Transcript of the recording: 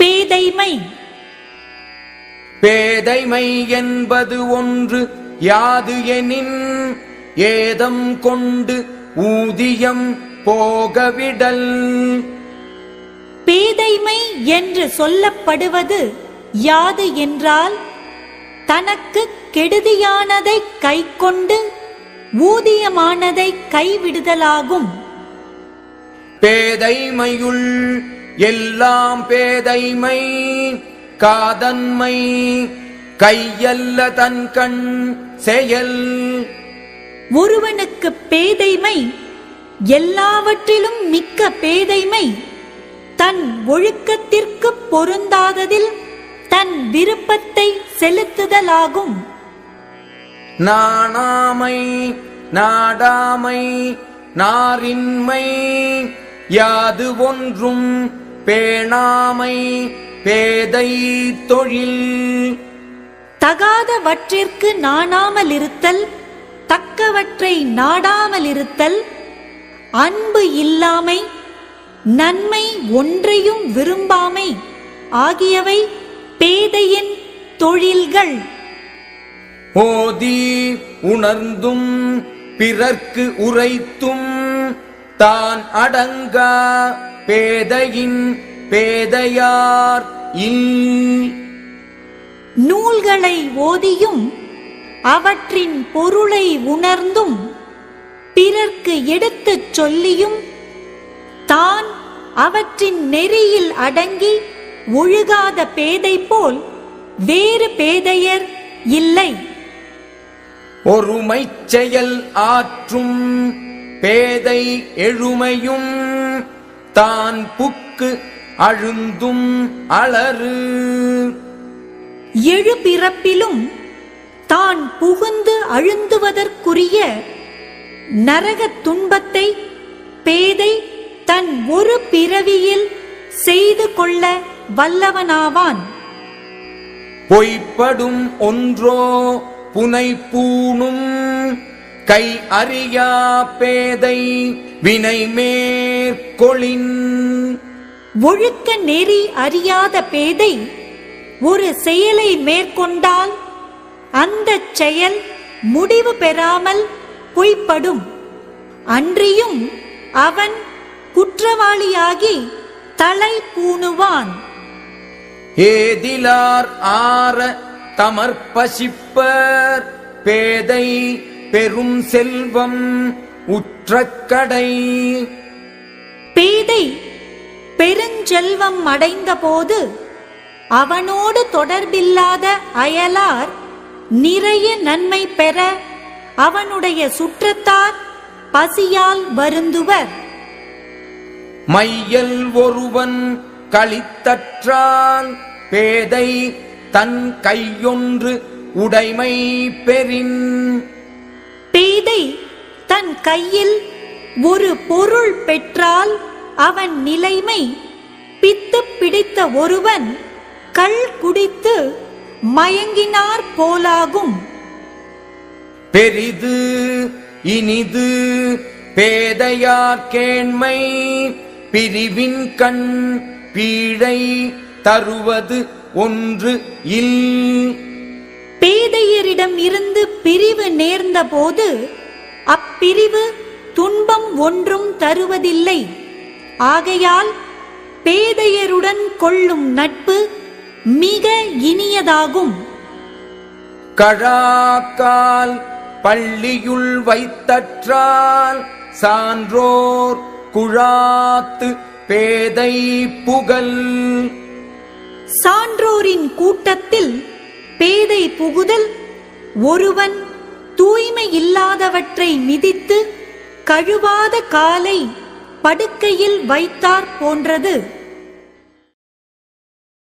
பேதைமை. பேதைமை என்பது ஒன்று யாது எனின் ஏதம் கொண்டு ஊதியம் போகவிடல். பேதைமை என்று சொல்லப்படுவது யாது என்றால் தனக்கு கெடுதியானதை கைக்கொண்டு ஊதியமானதை கைவிடுதலாகும். பேதைமையுள் எல்லாம் பேதைமை காதன்மை கையல்ல தன் கண் செயல். ஒருவனுக்கு பேதைமை எல்லாவற்றிலும் மிக்க பேதைமை தன் ஒழுக்கத்திற்கு பொருந்தாததில் தன் விருப்பத்தை செலுத்துதலாகும். நாணாமை நாடாமை நாரின்மை யாது ஒன்றும் பேணாமை பேதை தொழில். தகாதவற்றிற்கு நாணாமலிருத்தல் தக்கவற்றை நாடாமலிருத்தல் அன்பு இல்லாமை நன்மை ஒன்றையும் விரும்பாமை ஆகியவை பேதையின் தொழில்கள். ஓதி உணர்ந்தும் பிறர்க்கு உரைத்தும் தான் அடங்கா பேதையின் பேதையார் இல். நூல்களை ஓதியும் அவற்றின் பொருளை உணர்ந்தும் பிறர்க்கு எடுத்துச் சொல்லியும் தான் அவற்றின் நெறியில் அடங்கி ஒழுகாத பேதை போல் வேறு பேதையர் இல்லை. ஒருமைச் செயல் ஆற்றும் பேதை எழுமையும் தான் புக்கு அழுந்தும் அலறு. எழு பிறப்பிலும் தான் புகுந்து அழுந்துவதற்குரிய நரகத் துன்பத்தை பேதை தன் ஒரு பிறவியில் செய்து கொள்ள வல்லவனாவான். பொய்ப்படும் ஒன்றோ புனை பூணும் கை அறியா பேதை வினை மேற்கொளின். ஒழுக்க நெறி அறியாத பேதை ஒரு செயலை மேற்கொண்டால் அந்தச் செயல் முடிவு பெறாமல் பொய்ப்படும். அன்றியும் அவன் குற்றவாளியாகி தலை பூணுவான் ஏதிலார் ஆற தமர்பசிப்பர் பேதை பெரும் செல்வம் உற்றக்கடை பேதை பெருஞ்செல்வம் அடைந்தபோது அவனோடு தொடர்பில்லாத அயலார் நிறைய நன்மை பெற அவனுடைய சுற்றத்தார் பசியால் வருந்துவர். மையல் ஒருவன் களித்தற்றால் பேதை தன் கையொன்று உடைமை பெறின். கையில் ஒரு பொருள் பெற்றால் அவன் நிலைமை பித்து பிடித்த ஒருவன் கள் குடித்து மயங்கினார் போலாகும். பெரிது இனிது பேதையார் கேண்மை பிரிவின் கண் பீழை தருவது ஒன்று இல். பேதையரிடம் இருந்து பிரிவு நேர்ந்தபோது அப்பிரிவு துன்பம் ஒன்றும் தருவதில்லை. ஆகையால் பேதையருடன் கொள்ளும் நட்பு மிக இனியதாகும். கழாக்கால் பள்ளியுள் வைத்தற்றால் சான்றோர் குழாத்து பேதை புகழ் சான்றோரின் கூட்டத்தில் பேதை புகுதல் ஒருவன் தூய்மை இல்லாதவற்றை மிதித்து கழுவாத காலை படுக்கையில் வைத்தார் போன்றது.